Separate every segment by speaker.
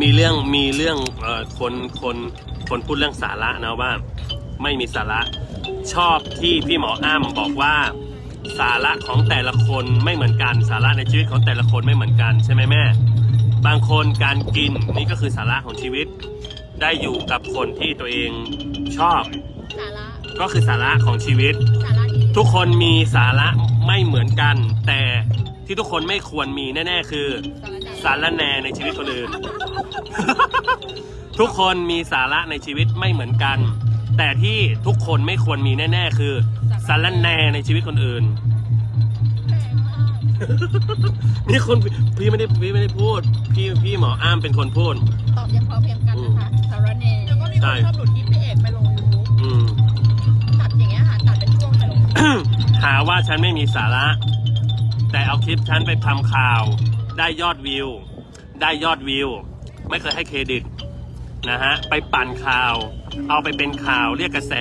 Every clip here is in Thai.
Speaker 1: มีเรื่องมีเรื่องเอ่อคนคนคนพูดเรื่องสาระนะว่า ไม่มีสาระ ชอบที่พี่หมออ้ำบอกว่า สาระของแต่ละคนไม่เหมือนกันสาระในชีวิตของแต่ละคนไม่เหมือนกันใช่ไหมแม่ บางคนการกินนี่ก็คือสาระของชีวิต ได้อยู่กับคนที่ตัวเองชอบ
Speaker 2: สาระ
Speaker 1: ก็คือสาระของชีวิต
Speaker 2: สาระที่
Speaker 1: ทุกคนมีสาระ ไม่เหมือนกัน แต่ที่ทุกคนไม่ควรมีแน่ ๆ คือ สาระแหนในชีวิตคนอื่น ทุกคนมีสาระในชีวิตไม่เหมือนกัน แต่ที่ทุกคนไม่ควรมีแน่ ๆ คือสาระแหนในชีวิตคนอื่น นี่คุณพี่ไม่ได้พี่ไม่ได้พูด พี่พี่หมออ้ามเป็นคนพูด
Speaker 2: ตอบยังพอเพียงกันนะคะสาระเน
Speaker 3: แล้วก็มีคนชอบ หาว่า
Speaker 1: ฉันไม่มีสาระ แต่เอาคลิปฉันไปทำข่าว ได้ยอดวิว ได้ยอดวิว ไม่เคยให้เครดิตนะฮะไปปั่นข่าว เอาไปเป็นข่าวเรียกกระแส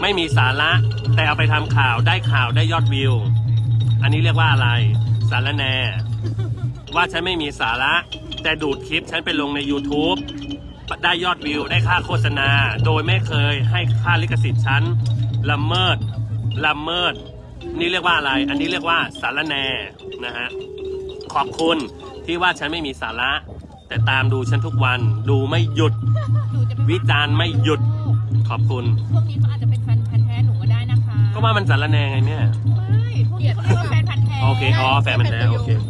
Speaker 1: ไม่มีสาระ แต่เอาไปทำข่าวได้ข่าวได้ยอดวิว อันนี้เรียกว่าอะไร สารแน่ว่าฉันไม่มีสาระ แต่ดูดคลิปฉันไปลงใน YouTube ได้ยอดวิวได้ค่าโฆษณา โดยไม่เคยให้ค่าลิขสิทธิ์ฉันละเมิดละเมิด นี่เรียกว่าอะไร อันนี้เรียกว่าสารแหนนะฮะ ขอบคุณที่ว่าฉันไม่มีสาระ แต่ตามดูฉันทุกวันดูไม่หยุด
Speaker 2: หนูจะไป
Speaker 1: วิจารณ์ไม่หยุด ขอบคุณ
Speaker 2: พวกนี้เขาอาจจะเป็นแฟนพันธุ์แท้หนูก็ได้นะคะ
Speaker 1: ก็ว่ามันสารแหนไงเนี่ย
Speaker 2: ไม่พวกนี้เขาเรียกว่าแฟนพันธุ์แท้
Speaker 1: โอเค อ๋อ แฟนมันแล้วโอเค โอเค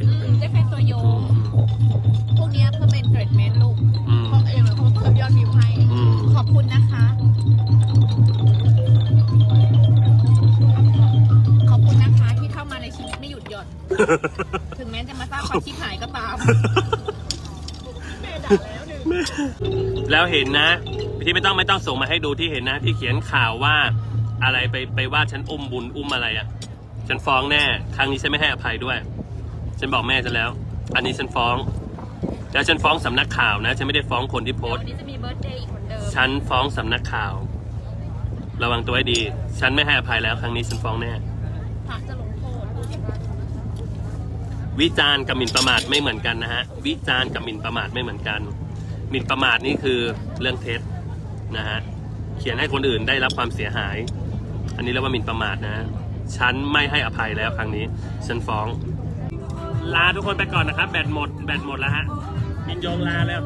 Speaker 2: วิตไม่หยุดหย่อนถึงแม้จะมาสร้างความชิบหายก็ตาม
Speaker 3: แม่ด่าแล้วหนึ่ง
Speaker 1: แล้วเห็นนะที่ไม่ต้องไม่ต้องส่งมาให้ดูที่เห็นนะ ที่เขียนข่าวว่าอะไรไปไปว่าฉันอุ้มบุญอุ้มอะไรอะ่ะ ฉันฟ้องแน่ ครั้งนี้ฉันไม่ให้อภัยด้วย ฉันบอกแม่ฉันแล้ว อันนี้ฉันฟ้อง แล้วฉันฟ้องสำนักข่าวนะ ฉันไม่ได้ฟ้องคนที่โพส
Speaker 2: วั
Speaker 1: ต์
Speaker 2: นนี้จะมีเบิร์ธเดย์อีกเหมือนเดิม
Speaker 1: ฉันฟ้องสำนักข่าว ระวังตัวให้ดี ฉันไม่ให้อภัยแล้ว ครั้งนี้ฉันฟ้องแน่
Speaker 2: พระจะลงโทษ
Speaker 1: วิจารณ์กับหมิ่นประมาทไม่เหมือนกันนะฮะวิจารณ์กับหมิ่นประมาทไม่เหมือนกันหมิ่นประมาทนี่คือเรื่องเท็จนะฮะเขียนให้คนอื่นได้รับความเสียหาย อันนี้เรียกว่าหมิ่นประมาทนะฉันไม่ให้อภัยแล้วครั้งนี้ฉันฟ้อง ลาทุกคนไปก่อนนะครับ แบตหมดแบตหมดแล้วฮะมินยงลาแล้ว